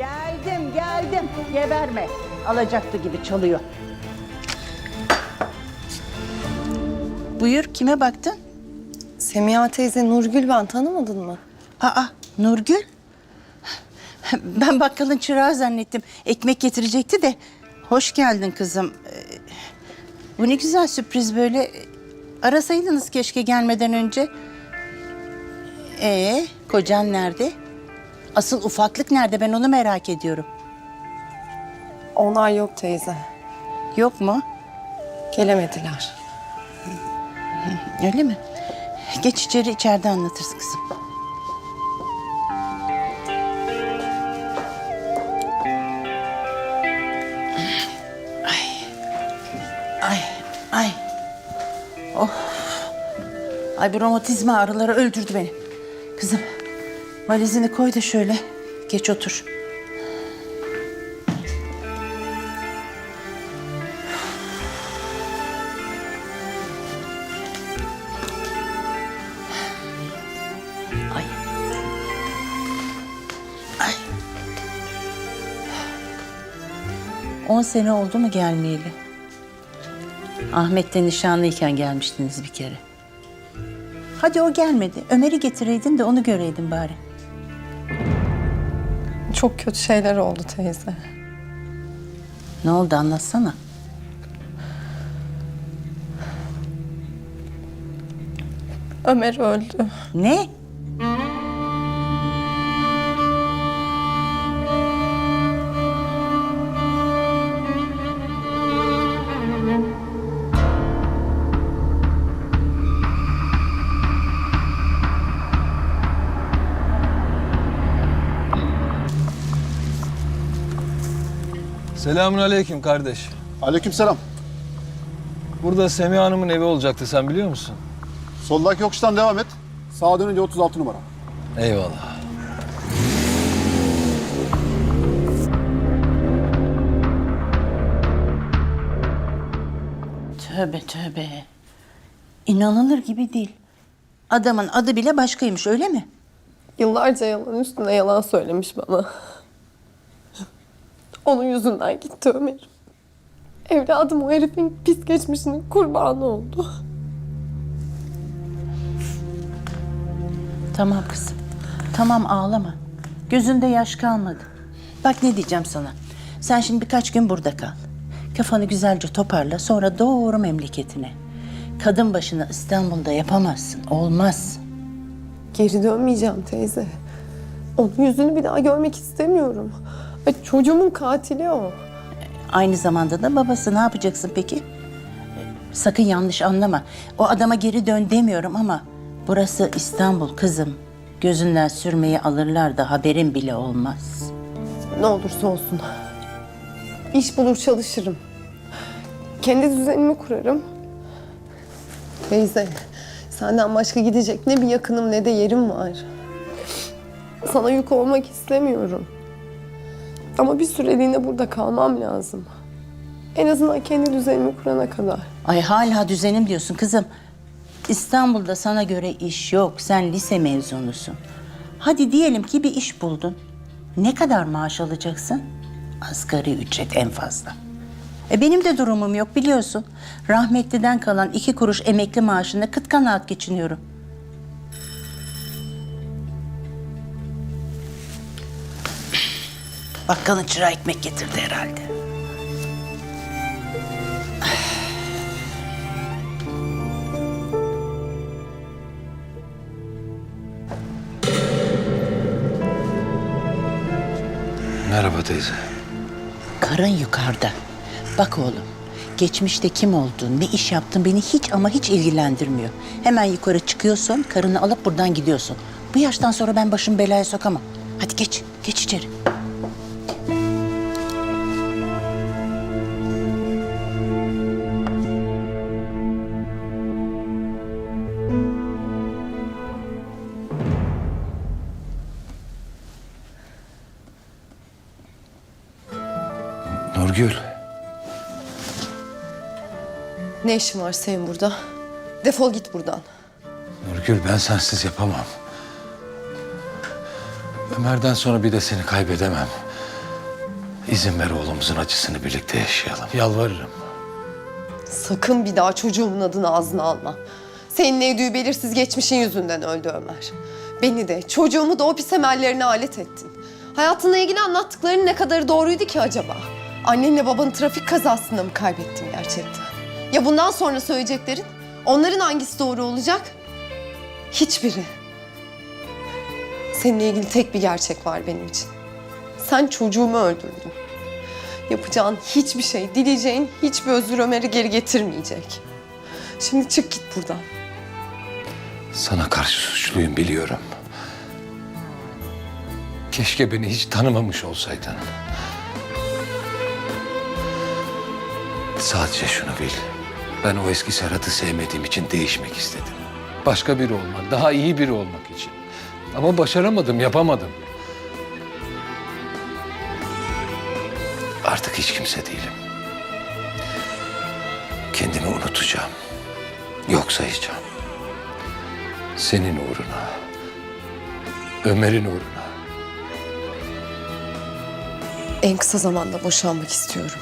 dedim geberme. Alacaktı gibi çalıyor. Buyur kime baktın? Semiha teyze Nurgül ben tanımadın mı? Aa Nurgül. Ben bakkalın çırağı zannettim. Ekmek getirecekti de. Hoş geldin kızım. Ee, Bu ne güzel sürpriz böyle. Arasaydınız keşke gelmeden önce. Ee, kocan nerede? Asıl ufaklık nerede? Ben onu merak ediyorum. Onlar yok teyze. Yok mu? Gelemediler. Öyle mi? Geç içeri içeride anlatırız kızım. Ay. Ay. Ay. Oh. Ay bu romatizma ağrıları öldürdü beni. Kızım valizini koy da şöyle geç otur. Ay. Ay. On sene oldu mu gelmeyeli? Ahmet'le nişanlıyken gelmiştiniz bir kere. Hadi o gelmedi. Ömer'i getireydin de onu göreydin bari. Çok kötü şeyler oldu teyze. Ne oldu anlatsana. Ömer öldü. Ne? Selamun aleyküm kardeş. Aleykümselam. Burada Semiha Hanım'ın evi olacaktı sen biliyor musun? Soldaki yokuştan devam et. Sağa dönünce 36 numara. Eyvallah. Tövbe tövbe. İnanılır gibi değil. Adamın adı bile başkaymış öyle mi? Yıllarca yalan üstüne yalan söylemiş bana. Onun yüzünden gitti Ömer. Evladım o herifin pis geçmişinin kurbanı oldu. Tamam kızım. Tamam ağlama. Gözünde yaş kalmadı. Bak ne diyeceğim sana. Sen şimdi birkaç gün burada kal. Kafanı güzelce toparla sonra doğru memleketine. Kadın başına İstanbul'da yapamazsın. Olmaz. Geri dönmeyeceğim teyze. Onun yüzünü bir daha görmek istemiyorum. Ay, çocuğumun katili o. Aynı zamanda da babası ne yapacaksın peki? Sakın yanlış anlama. O adama geri dön demiyorum ama burası İstanbul kızım. Gözünden sürmeyi alırlar da haberin bile olmaz. Ne olursa olsun. İş bulur çalışırım. Kendi düzenimi kurarım. Teyze, senden başka gidecek ne bir yakınım ne de yerim var. Sana yük olmak istemiyorum. Ama bir süreliğine burada kalmam lazım. En azından kendi düzenimi kurana kadar. Ay hala düzenim diyorsun kızım. İstanbul'da sana göre iş yok. Sen lise mezunusun. Hadi diyelim ki bir iş buldun. Ne kadar maaş alacaksın? Asgari ücret en fazla. E benim de durumum yok biliyorsun. Rahmetliden kalan iki kuruş emekli maaşında kıt kanaat geçiniyorum. Bakkalın çırağı ekmek getirdi herhalde. Merhaba teyze. Karın yukarıda. Bak oğlum, geçmişte kim olduğun, ne iş yaptın beni hiç ama hiç ilgilendirmiyor. Hemen yukarı çıkıyorsun, karını alıp buradan gidiyorsun. Bu yaştan sonra ben başımı belaya sokamam. Hadi geç, geç içeri. Nurgül. Ne işin var senin burada? Defol git buradan. Nurgül ben sensiz yapamam. Ömer'den sonra bir de seni kaybedemem. İzin ver oğlumuzun acısını birlikte yaşayalım. Yalvarırım. Sakın bir daha çocuğumun adını ağzına alma. Senin evdüğü belirsiz geçmişin yüzünden öldü Ömer. Beni de çocuğumu da o pis emellerine alet ettin. Hayatınla ilgili anlattıkların ne kadarı doğruydu ki acaba? Annenle babanı trafik kazasında mı kaybettin gerçekten? Ya bundan sonra söyleyeceklerin? Onların hangisi doğru olacak? Hiçbiri. Seninle ilgili tek bir gerçek var benim için. Sen çocuğumu öldürdün. Yapacağın hiçbir şey, dileyeceğin hiçbir özür Ömer'i geri getirmeyecek. Şimdi çık git buradan. Sana karşı suçluyum biliyorum. Keşke beni hiç tanımamış olsaydın. Sadece şunu bil. Ben o eski Serhat'ı sevmediğim için değişmek istedim. Başka biri olmak, daha iyi biri olmak için. Ama başaramadım, yapamadım. Artık hiç kimse değilim. Kendimi unutacağım. Yok sayacağım. Senin uğruna. Ömer'in uğruna. En kısa zamanda boşanmak istiyorum.